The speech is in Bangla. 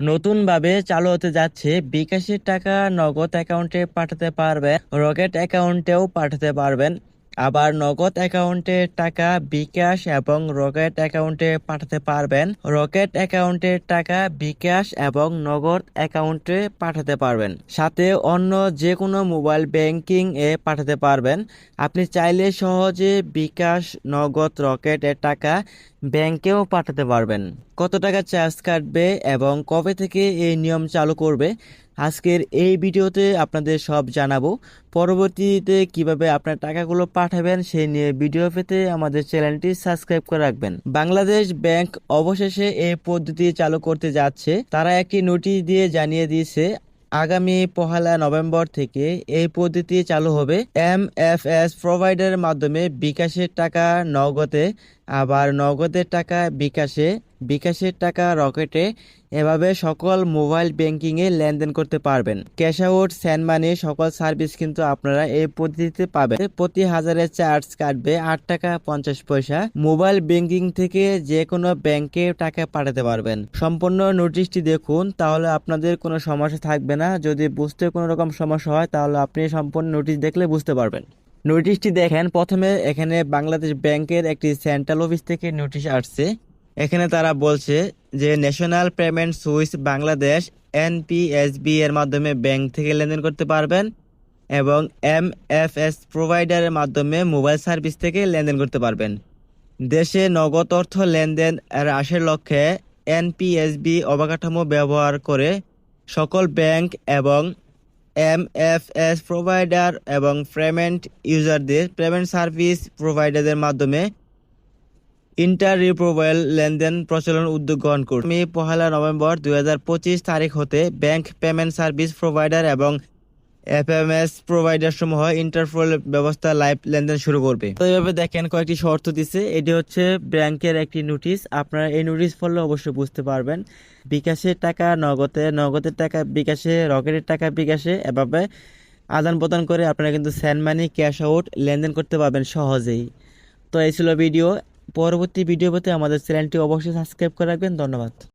নতুনভাবে চালু হতে যাচ্ছে। বিকাশের টাকা নগদ অ্যাকাউন্টে পাঠাতে পারবেন রকেট অ্যাকাউন্টেও পাঠাতে পারবেন। আবার নগদ অ্যাকাউন্টে টাকা বিকাশ এবং রকেট অ্যাকাউন্টে পাঠাতে পারবেন। রকেট অ্যাকাউন্টের টাকা বিকাশ এবং নগদ অ্যাকাউন্টে পাঠাতে পারবেন। সাথে অন্য যে কোনো মোবাইল ব্যাংকিং এ পাঠাতে পারবেন। আপনি চাইলে সহজে বিকাশ, নগদ, রকেটের টাকা ব্যাংকেও পাঠাতে পারবেন। কত টাকা চার্জ কাটবে এবং কবে থেকে এই নিয়ম চালু করবে, আজকের এই ভিডিওতে আপনাদের সব জানাব। পরবর্তীতে কীভাবে আপনার টাকাগুলো পাঠাবেন সেই নিয়ে ভিডিও পেতে আমাদের চ্যানেলটি সাবস্ক্রাইব করে রাখবেন। বাংলাদেশ ব্যাংক অবশেষে এই পদ্ধতি চালু করতে যাচ্ছে। তারা একটি নোটিশ দিয়ে জানিয়ে দিয়েছে, আগামী পহেলা নভেম্বর থেকে এই পদ্ধতি চালু হবে। এম এফ এস প্রোভাইডারের মাধ্যমে বিকাশের টাকা নগদে আবার নগদের টাকা বিকাশে, বিকাশের টাকা রকেটে এভাবে সকল মোবাইল ব্যাংকিংয়ে লেনদেন করতে পারবেন। ক্যাশ আউট স্যান্ড মানি সকল সার্ভিস কিন্তু আপনারা এই পদ্ধতিতে পাবেন। প্রতি হাজারে চার্জ কাটবে আট টাকা পঞ্চাশ পয়সা। মোবাইল ব্যাংকিং থেকে যে কোনো ব্যাংকে টাকা পাঠাতে পারবেন। সম্পূর্ণ নোটিশটি দেখুন, তাহলে আপনাদের কোনো সমস্যা থাকবে না। যদি বুঝতে কোনো রকম সমস্যা হয়, তাহলে আপনি সম্পূর্ণ নোটিশ দেখলে বুঝতে পারবেন। নোটিশটি দেখেন, প্রথমে এখানে বাংলাদেশ ব্যাংকের একটি সেন্ট্রাল অফিস থেকে নোটিশ আসছে। এখানে তারা বলছে যে national payment switch Bangladesh NPSB এর মাধ্যমে ব্যাংক থেকে লেনদেন করতে পারবেন এবং এম এফ এস প্রোভাইডারের মাধ্যমে মোবাইল সার্ভিস থেকে লেনদেন করতে পারবেন। দেশে নগদ অর্থ লেনদেন আশের লক্ষ্যে এনপিএসবি অবকাঠামো ব্যবহার করে সকল ব্যাংক এবং এম এফ এস প্রোভাইডার এবং পেমেন্ট ইউজারদের পেমেন্ট সার্ভিস প্রোভাইডারদের মাধ্যমে ইন্টার রিপ্রোভাইল লেনদেন প্রচলন উদ্যোগ গ্রহণ করবে পহেলা নভেম্বর দু হাজার পঁচিশ তারিখ হতে ব্যাংক পেমেন্ট সার্ভিস প্রোভাইডার এবং এফএমএস প্রোভাইডার সমূহ ইন্টারফোল ব্যবস্থা লাইভ লেনদেন শুরু করবে। তো এইভাবে দেখেন কয়েকটি শর্ত দিছে। এটি হচ্ছে ব্যাংকের একটি নোটিশ আপনারা এই নোটিশ পড়লে অবশ্যই বুঝতে পারবেন। বিকাশের টাকা নগদে, নগদের টাকা বিকাশে, রকেটের টাকা বিকাশে, এভাবে আদান প্রদান করে আপনারা কিন্তু স্যান্ড মানি ক্যাশ আউট লেনদেন করতে পারবেন সহজেই। তো এই ছিল ভিডিও পরবর্তী ভিডিও পেতে আমাদের চ্যানেলটি অবশ্যই সাবস্ক্রাইব করে রাখবেন। ধন্যবাদ।